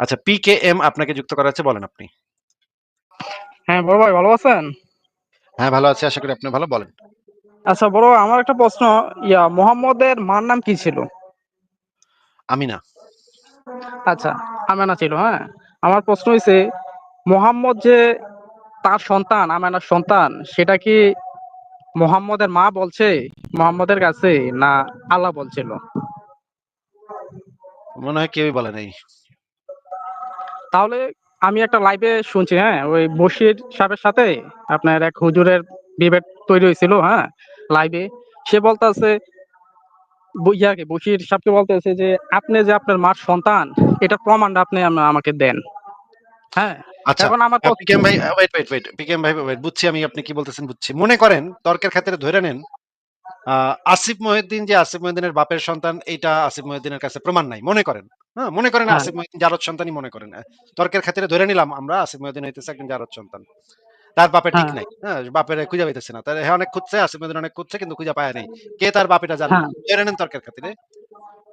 আচ্ছা পিকেএম আপনাকে যুক্ত করা হচ্ছে বলেন আপনি। হ্যাঁ, বড় ভাই ভালো আছেন? হ্যাঁ, ভালো আছি। আশা করি আপনি ভালো। বলেন। আচ্ছা বড় আমার একটা প্রশ্ন, ইয়া মোহাম্মদের মার নাম কি ছিল? আমিনা। আচ্ছা, আমেনা ছিল, হ্যাঁ? আমার প্রশ্ন হইছে মোহাম্মদ যে তার সন্তান, আমেনার সন্তান সেটা কি মোহাম্মদের মা বলছে মোহাম্মদের কাছে না আল্লাহ বলছিল? মনে হয় কেউই বলে নাই। তাহলে আমি একটা লাইভে শুনছি, হ্যাঁ? ওই বশির সাহেবের সাথে আপনার এক হুজুরের ডিবেট তৈরি হয়েছিল, হ্যাঁ? লাইভে। সে বলতাছে ইয়াকে বশির সাহেবকে বলতেছে যে, "আপনি যে আপনার মার সন্তান, এটার প্রমাণ আপনি আমাকে দেন।" হ্যাঁ? আচ্ছা, এখন আমার ভাই ওয়েট, ওয়েট, ভাই ওয়েট বুঝছি আমি আপনি কি বলতেছেন বুঝছি। মনে করেন তর্কের ক্ষেত্রে ধরে নেন, আসিফ মহিউদ্দিন যে আসিফ মহিউদ্দিনের বাপের সন্তান এটা আসিফ মহিউদ্দিনের কাছে প্রমাণ নাই। মনে করেন। হ্যাঁ? মনে করেন হ্যাঁ। আসিফ মহিউদ্দিন জারজ সন্তানই মনে করেন। তর্কের খাতিরে ধরে নিলাম আমরা আসিফ মহিউদ্দিন হইতেছে একজন জারজ সন্তান। তার বাপের ঠিক হ্যাঁ। নাই। হ্যাঁ? বাপেরে খুঁজা পাইতেছে না। তাহলে হ্যাঁ অনেক খুঁজছে, আসিফ মহিউদ্দিন অনেক খুঁজছে কিন্তু খুঁজে পায় নাই। কে তার বাপ এটা জানে। হ্যাঁ। নেন তর্কের খাতিরে।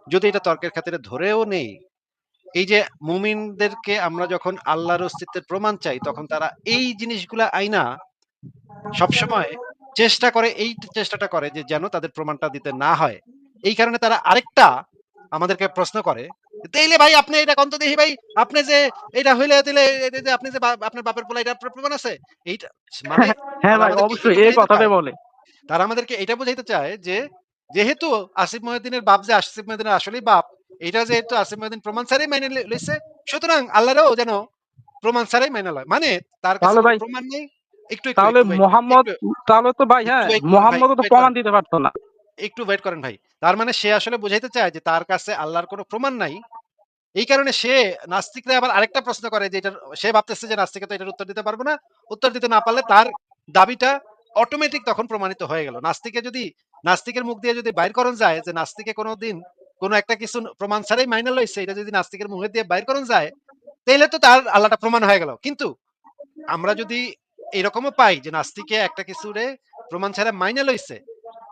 যদি এটা তর্কের খাতিরে ধরেও নেই, এই যে মুমিনদেরকে আমরা যখন আল্লাহর অস্তিত্বের প্রমাণ চাই তখন তারা এই জিনিসগুলা আইনা সবসময় চেষ্টা করে এই চেষ্টাটা করে যে যেন তাদের প্রমাণটা দিতে না হয়। এই কারণে তারা আরেকটা আমাদেরকে প্রশ্ন করে, "তাইলে ভাই আপনি এটা কন তো দেখি ভাই, আপনি যে এটা হইলে তাইলে আপনি যে আপনার বাপের পোলা প্র প্রমাণ আছে?" এইটা মানে হ্যাঁ ভাই, অবশ্যই এই বুঝাইতে কথাটাই চায় বলে। তারা আমাদেরকে এটা বুঝাইতে চায় যে, যেহেতু আসিফ মহিউদ্দিনের বাপ যে আসিফ মহিউদ্দিনের আসলেই বাপ, এইটা যেহেতু আসিফ মহিউদ্দিন প্রমাণ ছাড়াই মাইনে লইছে, সুতরাং আল্লাহরও যেন প্রমাণ ছাড়াই মাইনা লয়। মানে তার কাছে প্রমাণ নেই। একটু, তাহলে মোহাম্মদ তাহলে তো ভাই হ্যাঁ, মোহাম্মদও তো প্রমাণ দিতে পারত না। একটু ওয়েট করেন ভাই। তার মানে সে আসলে বুঝাইতে চায় যে তার কাছে আল্লাহর কোনো প্রমাণ নাই। এই কারণে সে নাস্তিকরা আবার আরেকটা প্রশ্ন করে যে এটার সে ভাবতেছে যে নাস্তিকে তো এটার উত্তর দিতে পারবে না। উত্তর দিতে না পারলে তার দাবিটা অটোমেটিক তখন প্রমাণিত হয়ে গেল। নাস্তিকে যদি নাস্তিকের মুখ দিয়ে যদি বাইর করণ যায় যে নাস্তিকে কোনো দিন কোনো একটা কিছু প্রমাণ ছাড়াই মাইনে লইছে, এটা যদি নাস্তিকের মুখে দিয়ে বাইর করণ যায়, তাহলে তো তার আল্লাহটা প্রমাণ হয়ে গেল। কিন্তু আমরা যদি এরকমও পাই যে নাস্তিকে একটা কিছুরে প্রমাণ ছাড়া মাইনা লইছে,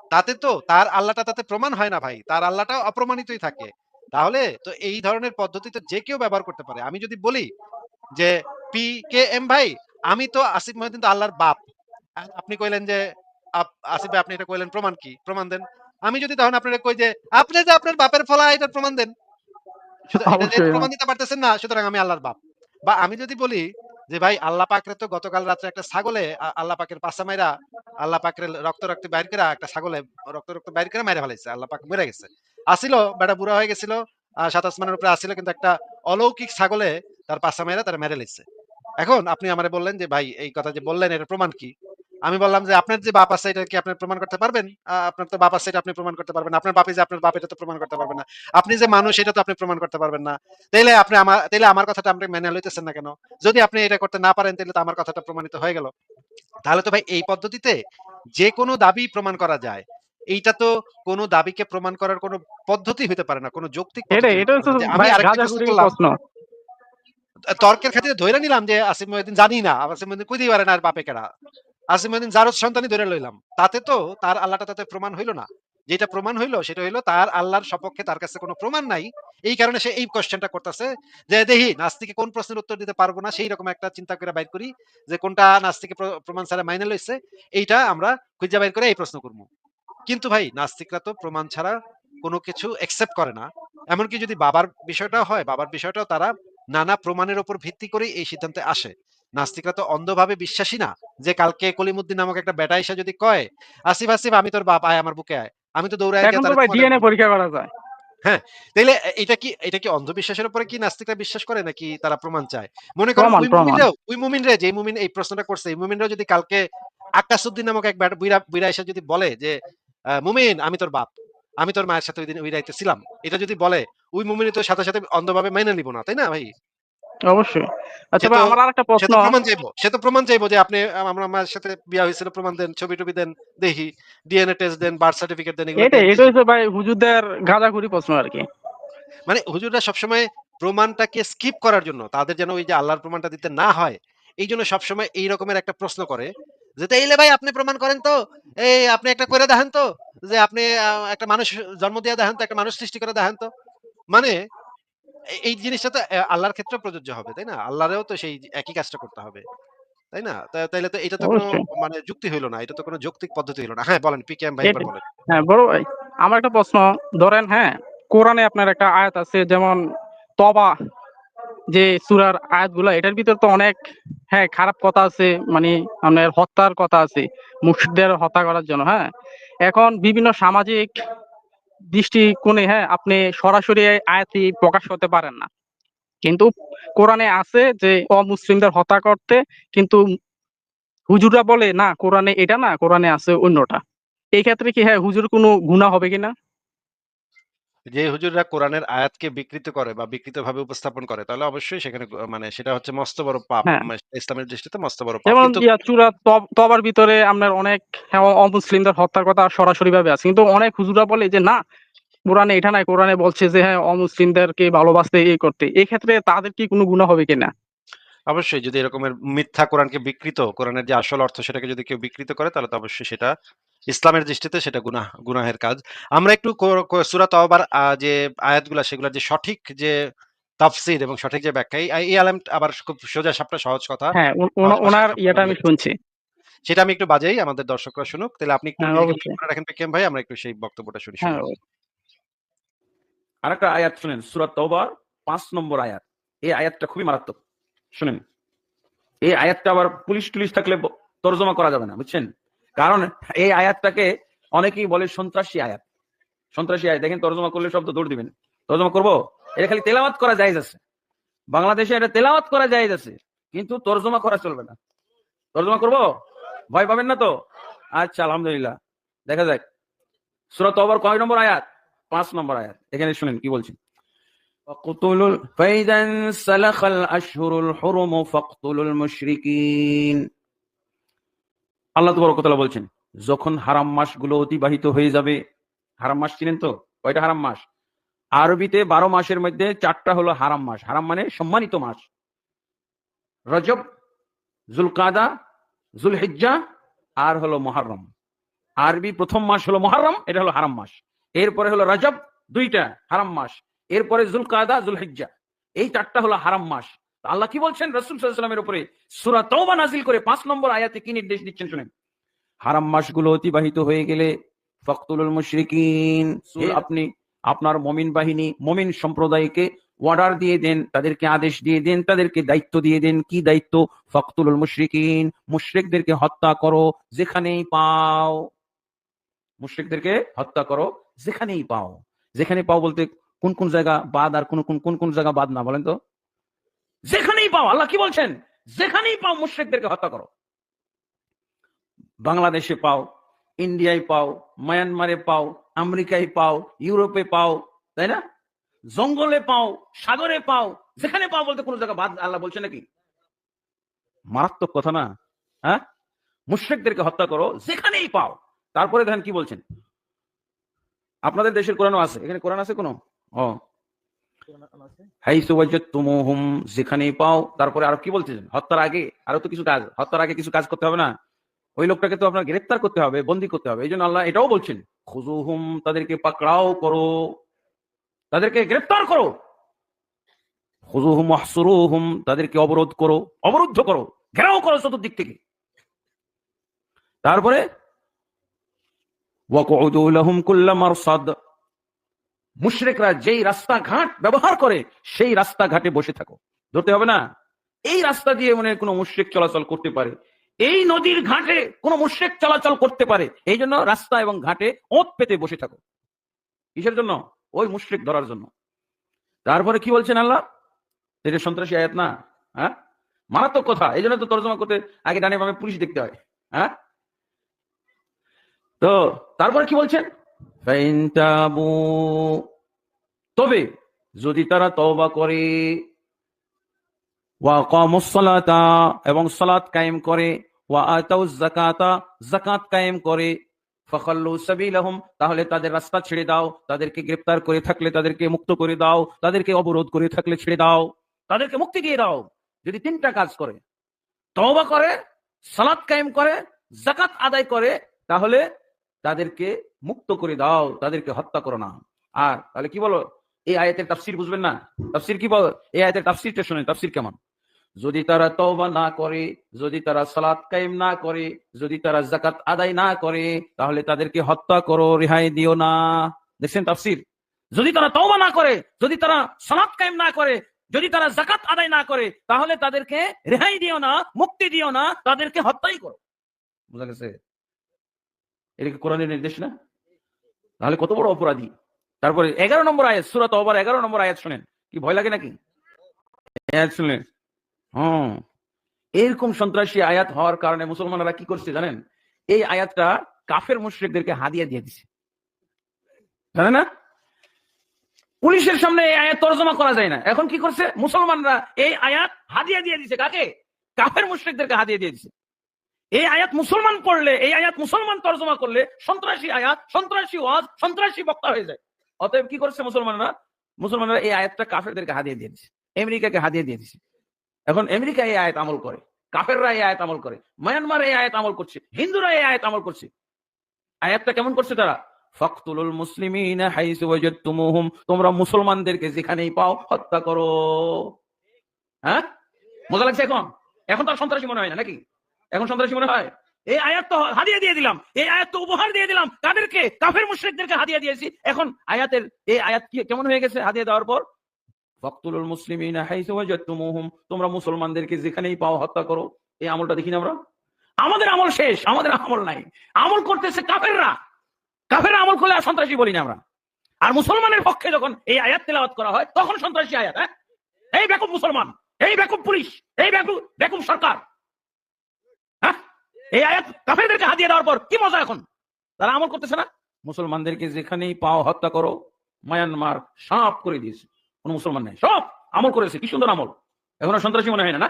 তাতে তো তার আল্লাহটা তাতে প্রমাণ হয় না ভাই। তার আল্লাহটা অপ্রমাণিতই থাকে। তাহলে তো এই ধরনের পদ্ধতি তো যে কেউ ব্যবহার করতে পারে। আমি যদি বলি যে, "পিকেএম ভাই, আমি তো আসিফ মহিউদ্দিন তো আল্লাহর বাপ।" আপনি কইলেন যে, আপ "আসিফ ভাই আপনি এটা কইলেন প্রমাণ কি? প্রমাণ দেন।" আমি যদি তখন আপনারে কই যে, "আপনি যে আপনার বাপের ফলা এটার প্রমাণ দেন।" এটা প্রমাণ। দিতে পারতেছেন না, সুতরাং আমি আল্লাহর বাপ। বা আমি যদি বলি যে, "ভাই আল্লাহ পাকরে তো গতকাল রাত্রে একটা ছাগলে আল্লাহ পাকের পাশা মাইরা, আল্লাহ পাকরে রক্ত, রক্ত বাইর করা একটা ছাগলে রক্ত, রক্ত বাইর করে মাইরা ফেলাইছে। আল্লাহ পাক মেরে গেছে। আসিল বেটা বুড়া হয়ে গেছিল। ৭ আসমানের উপরে আসিল কিন্তু একটা অলৌকিক ছাগলে তার পাশা মাইরা তারা মেরে লাইছে। এখন আপনি আমারে বললেন যে, "ভাই এই কথা যে বললেন এর প্রমাণ কি?" আমি বললাম যে, "আপনার যে বাপ আছে এটা কি আপনি প্রমাণ করতে পারবেন? আপনার তো বাপ আছে এটা আপনি প্রমাণ করতে পারবেন আপনার বাপই যে আপনার বাপ এটা তো প্রমাণ করতে পারবেন না। আপনি যে মানুষ এটা তো আপনি প্রমাণ করতে পারবেন না। তাইলে আপনি আমা তাইলে আমার কথাটা আপনি মেনে লইতেছেন না কেন? যদি আপনি এটা করতে না পারেন তাইলে তো আমার কথাটা প্রমাণিত হয়ে গেল।" তাহলে তো ভাই এই পদ্ধতিতে যেকোনো দাবি প্রমাণ করা যায়। এইটা তো কোন দাবিকে প্রমাণ করার কোন পদ্ধতি হইতে পারে না। কোন যৌক্তিক। যে প্রশ্ন তর্কের খাতিরে ধইরা নিলাম যে মহিউদ্দিন জানি না। আসিফ মহিউদ্দিন কইতেই পারে না এর বাপে কেডা। আসিফ মহিউদ্দিন জারজ সন্তানই ধইরা লইলাম। তাতে তো তার আল্লাহটা তাতে প্রমাণ হইল না। যেটা প্রমাণ হইল সেটা হইল তার আল্লাহর সপক্ষে তার কাছে কোন প্রমাণ নাই। এই কারণে সে এই কোয়েশ্চেনটা করতেছে যে, "দেহি নাস্তিকে কোন প্রশ্নের উত্তর দিতে পারব না সেই রকম একটা চিন্তা কইরা বাইর করি যে কোনটা নাস্তিকে প্রমাণ ছাড়া মাইনা লইছে, এইটা আমরা খুঁজা বাইর করে এই প্রশ্ন করব কিন্তু ভাই নাস্তিকরা তো প্রমাণ ছাড়া কোনো কিছু অ্যাকসেপ্ট করে না। এমনকি যদি বাবার বিষয়টা হয়, বাবার বিষয়টাও তারা নানা প্রমাণের উপর ভিত্তি করে এই সিদ্ধান্তে আসে। নাস্তিকরা তো অন্ধভাবে বিশ্বাসী না যে কালকে কলিমুদ্দিন নামক একটা বেটা আইসা যদি কয়, "আসিফ, আসিফ আমি তোর বাপ, আয় আমার বুকে আয়।" আমি তো চুমা ডিএনএ পরীক্ষা করা যায়। হ্যাঁ, তাইলে এটা কি এটা কি অন্ধবিশ্বাসের উপরে কি নাস্তিকরা বিশ্বাস করে নাকি তারা প্রমাণ চায়? মনে ওই। মুমিনরাও ওই মুমিনরা যে মুমিন এই প্রশ্নটা করছে, এই মুমিনরাও যদি কালকে আক্কাসউদ্দিন নামক এক বুইড়া বুইড়া আইসা যদি বলে যে, "মুমিন আমি তোর বাপ। আমি তোর মায়ের সাথে ঐদিন ওই রাইতে ছিলাম।" এটা যদি বলে, ওই মুমিনই তো সাথে, সাথে অন্ধভাবে মাইনা নিব না। তাই না ভাই? অবশ্যই। আচ্ছা ভাই আমার আরেকটা প্রশ্ন প্রমাণ চাইব। সে তো প্রমাণ চাইব যে আপনি আ আমার সাথে বিয়া হইছিল প্রমাণ দেন, ছবি-টবি দেন, দেখি। ডিএনএ টেস্ট দেন, বার্থ সার্টিফিকেট দেন, এটা ভাই হুজুরদের গাঁজাখুরি প্রশ্ন আরকি। মানে হুজুররা সবসময় প্রমাণটাকে স্কিপ করার জন্য তাদের যেন ওই যে আল্লাহর প্রমাণটা দিতে না হয়, এইজন্য সবসময় এই রকমের একটা প্রশ্ন করে যে, "তাইলে ভাই আপনি প্রমাণ করেন তো। এই আপনি একটা কইরা দেখান তো যে আপনি একটা মানুষ জন্ম দিয়া দেখান তো, একটা মানুষ সৃষ্টি করে দেখান তো।" মানে এই জিনিসটা তো আল্লাহর ক্ষেত্রেও প্রযোজ্য হবে, তাই না? আল্লাহরেও তো সেই একই কাজটা করতে হবে। তাই না? তাইলে তো এটা তো কোনো মানে যুক্তি হইল না। এটা তো কোনো যৌক্তিক পদ্ধতি হইল না। হ্যাঁ, বলেন পিকেএম ভাই বলেন। হ্যাঁ, বড় ভাই আমার একটা প্রশ্ন ধরেন হ্যাঁ, কোরআনে আপনার একটা আয়াত আছে যেমন তবা যে সূরার আয়াতগুলা এটার ভিতর তো অনেক হ্যাঁ, খারাপ কথা আছে মানে আপনার হত্যার কথা আছে। মুশরিকদের হত্যা করার জন্য, হ্যাঁ? এখন বিভিন্ন সামাজিক দৃষ্টিকোণে হ্যাঁ, আপনি সরাসরি আয়াতি প্রকাশ হতে পারেন না। কিন্তু কোরআনে আছে যে অমুসলিমদের হত্যা করতে কিন্তু হুজুররা বলে না কোরআনে এটা না, কোরআনে আছে অন্যটা। এই ক্ষেত্রে কি হ্যাঁ, হুজুর কোনো গুণা হবে কিনা? যে হুজুররা কোরআনের আয়াতকে বিকৃত করে বা বিকৃতভাবে উপস্থাপন করে তাহলে অবশ্যই সেখানে মানে সেটা হচ্ছে মস্ত বড় পাপ। হ্যাঁ। মানে ইসলামের দৃষ্টিতে মস্ত বড় পাপ। যেমন চূড়া তবার ভিতরে আপনার অনেক হ্যাঁ, অমুসলিমদের হত্যার কথা সরাসরি ভাবে আছে। কিন্তু অনেক হুজুরা বলে যে না, কোরআনে এটা নাই। কোরআনে বলছে যে হ্যাঁ, অমুসলিমদেরকে ভালোবাসতে এই করতে। এই ক্ষেত্রে তাদের কি কোনো গুনাহ হবে কিনা? অবশ্যই যদি এরকমের মিথ্যা কোরআনকে বিকৃত, কোরআনের যে আসল অর্থ সেটাকে যদি কেউ বিকৃত করে তাহলে তো অবশ্যই সেটা ইসলামের দৃষ্টিতে সেটা গুনাহ গুনাহের কাজ। আমরা একটু সূরা তওবার আ যে আয়াতগুলা সেগুলার যে সঠিক যে তাফসীর এবং সঠিক যে ব্যাখ্যা এই আলেম আবার খুব সোজা সাপটা সহজ কথা। হ্যাঁ, সব ইয়েটা আমি শুনছি। সেটা আমি একটু বাজাই আমাদের দর্শকরা শুনুক। তাহলে আপনি একটু হ্যাঁ, রাখেন পিকেএম ভাই আমরা একটু সেই বক্তব্যটা শুনি হ্যাঁ, শুনুন। আরেকটা আয়াত শুনেন সূরা তওবার ৫ নম্বর আয়াত। এই আয়াতটা খুবই মারাত্মক। শুনেন। এই আয়াতটা আবার পুলিশ-টুলিশ থাকলে ব তর্জমা করা যাবে না, বুঝছেন? কারণ এই আয়াতটাকে অনেকেই বলে সন্ত্রাসী আয়াত। সন্ত্রাসী আয়াত দেখেন তর্জমা করলে সব তো দৌড় দিবেন। তর্জমা করব? এটা খালি তেলাওয়াত করা জায়েজ আছে। বাংলাদেশে এটা তেলাওয়াত করা জায়েজ আছে। কিন্তু তর্জমা করা চলবে না। তর্জমা করব? ভয় পাবেন না তো? আচ্ছা আলহামদুলিল্লাহ। দেখা যাক। সূরা তওবার কয় নম্বর আয়াত? ৫ নম্বর আয়াত। এখানে শুনেন কি বলছে। وَاقْتُلُوا فَإِذَا انسَلَخَ الْأَشْهُرُ الْحُرُمُ فَاقْتُلُوا الْمُشْرِكِينَ আল্লাহ তাআলা বলছেন, যখন হারাম মাসগুলো অতিবাহিত হয়ে যাবে, হারাম মাস চিনেন তো? কয়টা হারাম মাস? আরবিতে ১২ মাসের মধ্যে চারটা হলো হারাম মাস। হারাম মানে সম্মানিত মাস। রজব, যুলকাদা, যুলহিজ্জা আর হলো মুহররম। আরবি প্রথম মাস হলো মুহররম, এটা হলো হারাম মাস। এরপরে হলো রজব, দুইটা হারাম মাস। এরপরে যুলকাদা, যুলহিজ্জা। এই ৪ টা হলো হারাম মাস। আল্লাহ কি বলছেন রাসূল ওয়াসাল্লামের উপরে সূরা তওবা নাযিল করে ৫ নম্বর আয়াতে কি নির্দেশ দিচ্ছেন শুনেন। হারাম মাসগুলো অতিবাহিত হয়ে গেলে ফাকতুলুল মুশরিকিন আপনি আপনার মুমিন বাহিনী, মুমিন সম্প্রদায়কে অর্ডার দিয়ে দেন, তাদেরকে আদেশ দিয়ে দেন, তাদেরকে দায়িত্ব দিয়ে দেন। কি দায়িত্ব? ফাকতুলুল মুশরিকিন মুশরিকদেরকে হত্যা করো যেখানেই পাও। মুশরিকদেরকে হত্যা করো যেখানেই পাও। যেখানে পাও বলতে কোন, কোন জায়গা বাদ আর কোন, কোন, কোন, কোন জায়গা বাদ না বলেন তো? যেখানেই পাও আল্লাহ কি বলছেন? যেখানেই পাও মুশরিকদেরকে হত্যা করো। বাংলাদেশে পাও, ইন্ডিয়ায় পাও, মায়ানমারে পাও, আমেরিকায় পাও, ইউরোপে পাও, তাই না? জঙ্গলে পাও, সাগরে পাও, যেখানে পাও বলতে কোনো জায়গা বাদ আল্লাহ বলছে নাকি? মারাত্মক কথা না? হ্যাঁ? মুশরিকদেরকে হত্যা করো যেখানেই পাও। তারপরে দেখেন কি বলছেন? আপনাদের দেশের কোরআনও আছে। এখানে কোরআন আছে কোনো? ও। হাইসু যেখানেই পাও। তারপরে আরও কি? হত্যার আগে আরও তো কিছু কাজ। হত্যার আগে কিছু কাজ করতে হবে না? ওই লোকটাকে তো আপনার গ্রেফতার করতে হবে, বন্দী করতে হবে। এইজন্য আল্লাহ এটাও বলছেন। খুযুহুম তাদেরকে পাকড়াও করো। তাদেরকে গ্রেফতার করো। খুযুহুম ওয়াহসুরুহুম তাদেরকে অবরোধ করো, অবরুদ্ধ করো, ঘেরাও করো চতুর্দিক থেকে। তারপরে লাহুম কুল্লা মারসাদ মুশরিকরা যেই রাস্তাঘাট ব্যবহার করে, সেই রাস্তাঘাটে বসে থাকো। ধরতে হবে না? এই রাস্তা দিয়ে মানে কোনো মুশরিক চলাচল করতে পারে। এই নদীর ঘাটে কোনো মুশরিক চলাচল করতে পারে। এই জন্য রাস্তা এবং ঘাটে ওঁত পেতে বসে থাকো। কিসের জন্য? ওই মুশরিক ধরার জন্য। তারপরে কি বলছেন আল্লাহ? এটা সন্ত্রাসী আয়াত না? হ্যাঁ? মারাত্মক কথা। এই জন্য তো তর্জমা করতে আগে ডানে পুলিশ দেখতে হয়। হ্যাঁ? তো তারপরে কি বলছেন? তাবু যদি তারা তওবা করে ওয়া এবং সালাত কায়েম করে, ওয়া যাকাত কায়েম করে, ফাখাল্লু সাবিলাহুম, তাহলে তাদের রাস্তা ছেড়ে দাও, তাদেরকে গ্রেফতার করে থাকলে তাদেরকে মুক্ত করে দাও, তাদেরকে অবরোধ করে থাকলে ছেড়ে দাও, তাদেরকে মুক্তি দিয়ে দাও, যদি তিনটা কাজ করে, তওবা করে, সালাত কায়েম করে, যাকাত আদায় করে, তাহলে তাদেরকে মুক্ত করে দাও, তাদেরকে হত্যা করো না। আর তাহলে কি বলো? এই আয়াতের তাফসির বুঝবেন না? তাফসির কি বল? এই আয়াতের তাফসিরটা শুনেন, তাফসির কেমন? যদি তারা তওবা না করে, যদি তারা সালাত কায়েম না করে, যদি তারা জাকাত আদায় না করে, তাহলে তাদেরকে হত্যা করো, রেহাই দিও না। দেখছেন তাফসির? যদি তারা তওবা না করে, যদি তারা সালাত কায়েম না করে, যদি তারা জাকাত আদায় না করে, তাহলে তাদেরকে রেহাই দিও না, মুক্তি দিও না, তাদেরকে হত্যাই করো। বুঝা গেছে? এটা কি কোরআনের নির্দেশ না? তাহলে কত বড় অপরাধী? তারপরে এগারো নম্বর আয়াত সুরাত অবার এগারো নম্বর আয়াত শুনেন। কি ভয় লাগে নাকি? শুনলেন। হম এরকম সন্ত্রাসী আয়াত হওয়ার কারণে মুসলমানরা কি করছে জানেন? এই আয়াতটা কাফের মুশ্রিকদেরকে হাদিয়া দিয়ে দিছে। জানে না? পুলিশের সামনে এই আয়াত তর্জমা করা যায় না। এখন কি করছে? মুসলমানরা এই আয়াত হাদিয়া দিয়ে দিছে কাকে? কাফের মুশ্রিকদেরকে হাদিয়া দিয়ে দিছে। এই আয়াত মুসলমান পড়লে, এই আয়াত মুসলমান তর্জমা করলে সন্ত্রাসী আয়াত, সন্ত্রাসী ওয়াজ, সন্ত্রাসী বক্তা হয়ে যায়। অতএব কি করছে মুসলমানরা? মুসলমানরা এই আয়াতটা কাফেরদেরকে হাদিয়ে দিয়ে দিচ্ছে আমেরিকাকে হাদিয়ে দিয়ে দিচ্ছে এখন আমেরিকা এই আয়াত আমল করে, কাফেররা এই আয়াত আমল করে, মায়ানমার এই আয়াত আমল করছে, হিন্দুরা এই আয়াত আমল করছে। আয়াতটা কেমন করছে তারা? ফখতুলুল মুসলিমিন তোমরা মুসলমানদেরকে যেখানেই পাও হত্যা করো। হ্যাঁ? মজা লাগছে এখন? এখন তো আর সন্ত্রাসী মনে হয় না, নাকি? এখন সন্ত্রাসী মনে হয়? এই আয়াত তো হাদিয়া দিয়ে দিলাম। এই আয়াত তো উপহার দিয়ে দিলাম। কাদেরকে? কাফের মুশরিকদেরকে হাদিয়া দিয়েছি। এখন আয়াতের এই আয়াত কি কেমন হয়ে গেছে হাদিয়া দেওয়ার পর? ফখতুলুল মুসলিমিনা হাইসু তোমরা মুসলমানদেরকে যেখানেই পাও হত্যা করো। এই আমলটা দেখি না আমরা? আমাদের আমল শেষ। আমাদের আমল নাই। আমল করতেছে কাফেররা। কাফেররা আমল করলে আর সন্ত্রাসী বলি না আমরা। আর মুসলমানের পক্ষে যখন এই আয়াত তেলাওয়াত করা হয় তখন সন্ত্রাসী আয়াত হ্যাঁ? এই বেকুব মুসলমান এই বেকুব পুলিশ এই বেকুব বেকুব সরকার। এই আয়াত কাফেরদেরকে হাতিয়ে দেওয়ার পর কি মজা এখন? তারা আমল করতেছে না? মুসলমানদেরকে যেখানেই পাও হত্যা করো, মায়ানমার সাপ করে দিয়েছে। কোন মুসলমান নেই, সব আমল করেছে। কি সুন্দর আমল। এখন সন্ত্রাসী মনে হয় না না?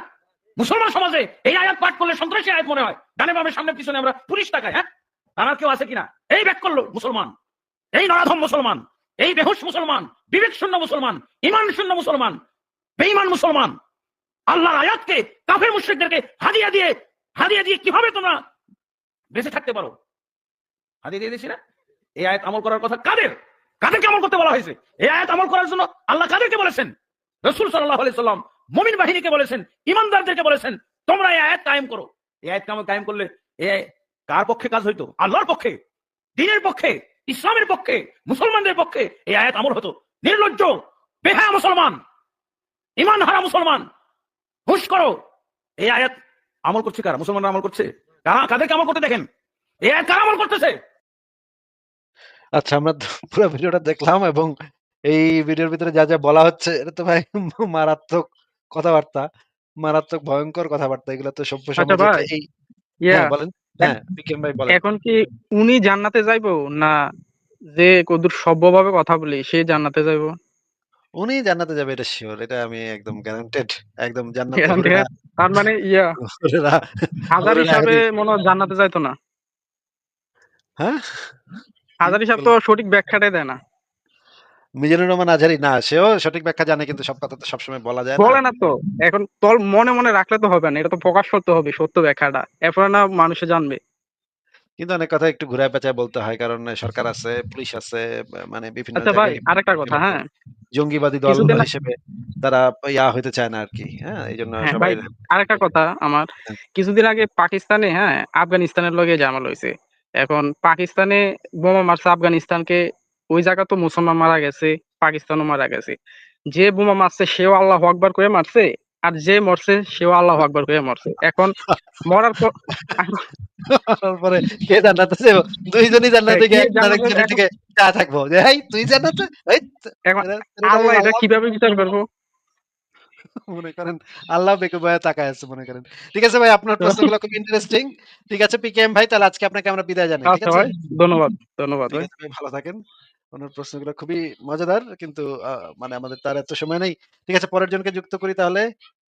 মুসলমান সমাজে এই আয়াত পাঠ করলে সন্ত্রাসী আয়াত মনে হয়। ডানে বামে সামনে পিছনে আমরা পুলিশ টাকায় হ্যাঁ? তার কেউ আছে কিনা? এই ব্যাক করল মুসলমান। এই নরাধম মুসলমান, এই বেহুশ মুসলমান, বিবেক শূন্য মুসলমান, ইমান শূন্য মুসলমান, বেঈমান মুসলমান। আল্লাহর আয়াতকে কাফের মুশ্রিকদেরকে হাদিয়া দিয়ে হাদিয়া দিয়ে কীভাবে তোমরা বেঁচে থাকতে পারো? হাদিয়া দিয়ে দিয়েছি না? এই আয়াত আমল করার কথা কাদের? কাদেরকে আমল করতে বলা হয়েছে? এই আয়াত আমল করার জন্য আল্লাহ কাদেরকে বলেছেন? রসুল সাল্লাহ সাল্লাম মমিন বাহিনীকে বলেছেন, ইমানদারদেরকে বলেছেন, তোমরা এই আয়াত কায়েম করো। এই আয়াত কায়েম করলে? এ কার পক্ষে কাজ হইতো? আল্লাহর পক্ষে, দিনের পক্ষে, ইসলামের পক্ষে, মুসলমানদের পক্ষে এই আয়াত আমল হতো। নির্লজ্জ বেহা মুসলমান ইমান হারা মুসলমান, হুশ করো এই আয়াত আমল করছে কারা? মুসলমানরা আমল করছে? কারা? কাদেরকে আমল করতে দেখেন? আয়াত কারা আমল করতেছে? আচ্ছা আমরা পুরো ভিডিওটা দেখলাম এবং এই ভিডিওর ভিতরে যা যা বলা হচ্ছে এটা তো ভাই মারাত্মক কথাবার্তা মারাত্মক ভয়ঙ্কর কথাবার্তা। এগুলো তো সভ্য আচ্ছা সমাজে ভাই, এই হ্যাঁ বলেন। হ্যাঁ বিকেম ভাই বলেন। এখন কি উনি জান্নাতে যাইবো না যে কদুর সভ্যভাবে কথা বলি সে জান্নাতে যাইবো? উনি জান্নাতে যাবে এটা শিওর এটা আমি একদম গ্যারান্টেড একদম জান্নাতে? তার মানে ইয়া হাজার হিসাবে মনে হয় জান্নাতে যাইতো না। হ্যাঁ? হাজার হিসাব তো সঠিক ব্যাখ্যাটাই দেয় না। মিজানুর রহমান আজহারি না সেও সঠিক ব্যাখ্যা জানে কিন্তু সব কথা তো সবসময় বলা যায় বলে না তো এখন তল মনে মনে রাখলে তো হবে না এটা তো প্রকাশ করতে হবে সত্য ব্যাখ্যাটা। এরপরে না মানুষে জানবে। কিন্তু অনেক কথা একটু ঘুরায় পেঁচায় বলতে হয় কারণ সরকার আছে পুলিশ আছে মানে বিভিন্ন আচ্ছা ভাই আরেকটা কথা হ্যাঁ। জঙ্গিবাদী দল হিসেবে তারা ইয়া হইতে চায় না আর কি হ্যাঁ এই জন্য হ্যাঁ, সবাই ভাই, আরেকটা কথা আমার। হ্যাঁ। কিছুদিন আগে পাকিস্তানে হ্যাঁ আফগানিস্তানের লগে জামাল হয়েছে এখন পাকিস্তানে বোমা মারছে আফগানিস্তানকে ওই জায়গা তো মুসলমান মারা গেছে পাকিস্তানও মারা গেছে। যে বোমা মারছে সেও আল্লাহ আকবার করে মারছে আর যে মরছে সেও আল্লাহ আকবার করে মরছে। এখন মরার পর কে জান্নাতে দুইজনই জান্নাতে হ্যাঁ, গিয়ে আরেকজনের দিকে চা থাকব। যে এই তুই জান্নাতে? এই আল্লাহ এটা কীভাবে বিচার করব? মনে করেন আল্লাহ ভাই তাকায় আছে মনে করেন। ঠিক আছে ভাই আপনার প্রশ্নগুলো খুব ইন্টারেস্টিং ঠিক আছে পিকেএম ভাই তাহলে আজকে আপনাকে আমরা বিদায় জানাই ঠিক আচ্ছা আছে? ধন্যবাদ ধন্যবাদ ভাই। ভালো থাকেন। ওনার প্রশ্নগুলো খুবই মজাদার কিন্তু মানে আমাদের তার এত সময় নেই। ঠিক আছে পরের জনকে যুক্ত করি তাহলে।